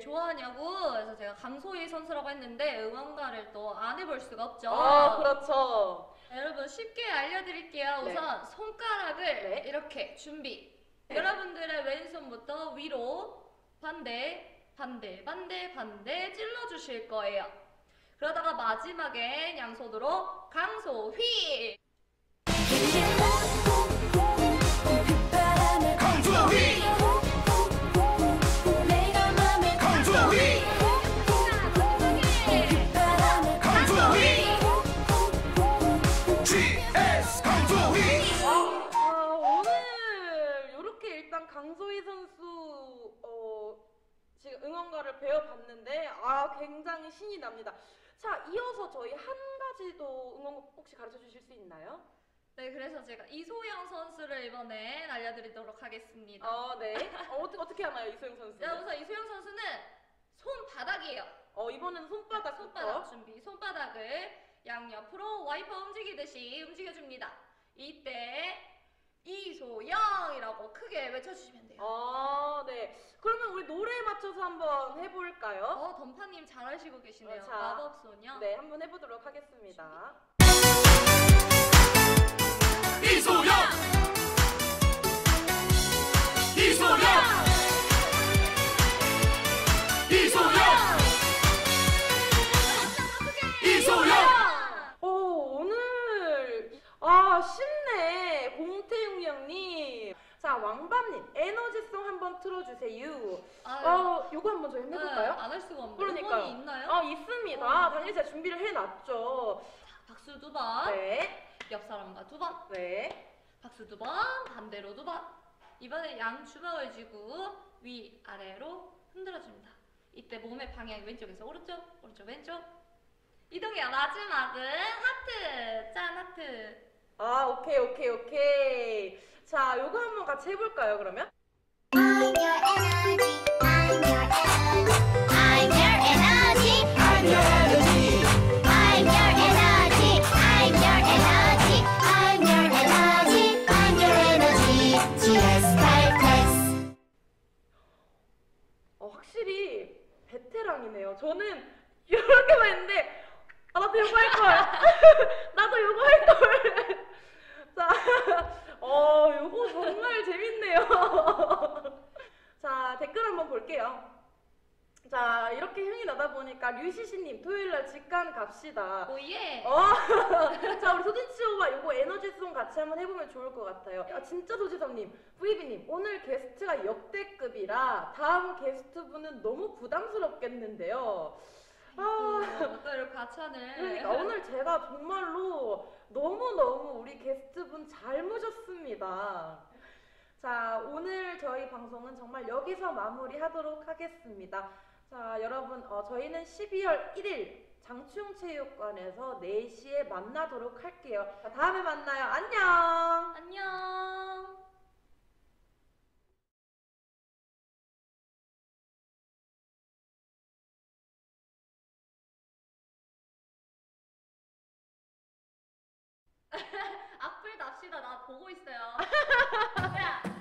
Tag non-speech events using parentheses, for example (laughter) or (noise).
좋아하냐고 그래서 제가 강소희 선수라고 했는데 응원가를 또 안 해볼 수가 없죠. 아, 그렇죠. 여러분 쉽게 알려드릴게요. 네. 우선 손가락을 네. 이렇게 준비. 네. 여러분들의 왼손부터 위로 반대, 반대, 반대, 반대 찔러주실 거예요. 그러다가 마지막엔 양손으로 강소 휘. 일단 강소희 선수 어, 지금 응원가를 배워봤는데 아 굉장히 신이 납니다. 자 이어서 저희 한 가지 더 응원가 혹시 가르쳐 주실 수 있나요? 네, 그래서 제가 이소영 선수를 이번엔 알려드리도록 하겠습니다. 어, 네. 어, 어떻게 어떻게 하나요 이소영 선수? 자, 우선 이소영 선수는 손바닥이에요. 어 이번에는 손바닥 손바닥 준비. 손바닥을 양옆으로 와이퍼 움직이듯이 움직여줍니다. 이때 이소영이라고 크게 외쳐주시면 돼요. 어, 네. 그러면 우리 노래에 맞춰서 한번 해볼까요? 어, 던파님 잘하시고 계시네요. 어, 자, 마법소녀. 네, 한번 해보도록 하겠습니다. 이소 자 왕밤님 에너지송 한번 틀어주세요. 아유, 어, 요거 한번 저희 네, 해볼까요? 안할 수가. 그러니까요. 음원이 있나요? 아 있습니다. 어. 당연히 제가 준비를 해놨죠. 박수 두 번. 네, 옆 사람과 두 번. 네. 박수 두 번. 반대로 두 번. 이번에 양 주먹을 쥐고 위 아래로 흔들어줍니다. 이때 몸의 방향이 왼쪽에서 오른쪽, 오른쪽 왼쪽. 이동해요. 마지막은 하트. 짠 하트. 아 오케이 오케이 오케이. 자 요거 한번 같이 해볼까요 그러면? I'm your energy I'm your energy I'm your energy I'm your energy I'm your energy I'm your energy I'm your energy GS Typeless 어, 확실히 베테랑이네요. 저는 이렇게만 했는데 아 나도 요거 할 걸. 나도 요거 할 걸. 자, 어 요거 정말 재밌네요. 자 댓글 한번 볼게요. 자 이렇게 흥이 나다 보니까 류시시님 토요일날 직관 갑시다. 오예. 어, (laughs) 자 우리 소진치 오빠 요거 에너지송 같이 한번 해보면 좋을 것 같아요. 아, 진짜 소지섭님, VB님 오늘 게스트가 역대급이라 다음 게스트분은 너무 부담스럽겠는데요. 아, 또 이렇게 과찬을. 그러니까 오늘 제가 정말로 너무 너무 우리 게스트분 잘 모셨습니다. 자 오늘 저희 방송은 정말 여기서 마무리하도록 하겠습니다. 자 여러분 어, 저희는 12월 1일 장충체육관에서 4시에 만나도록 할게요. 자, 다음에 만나요. 안녕. 안녕. (laughs) 악플 납시다. 나 보고 있어요. (laughs) 야,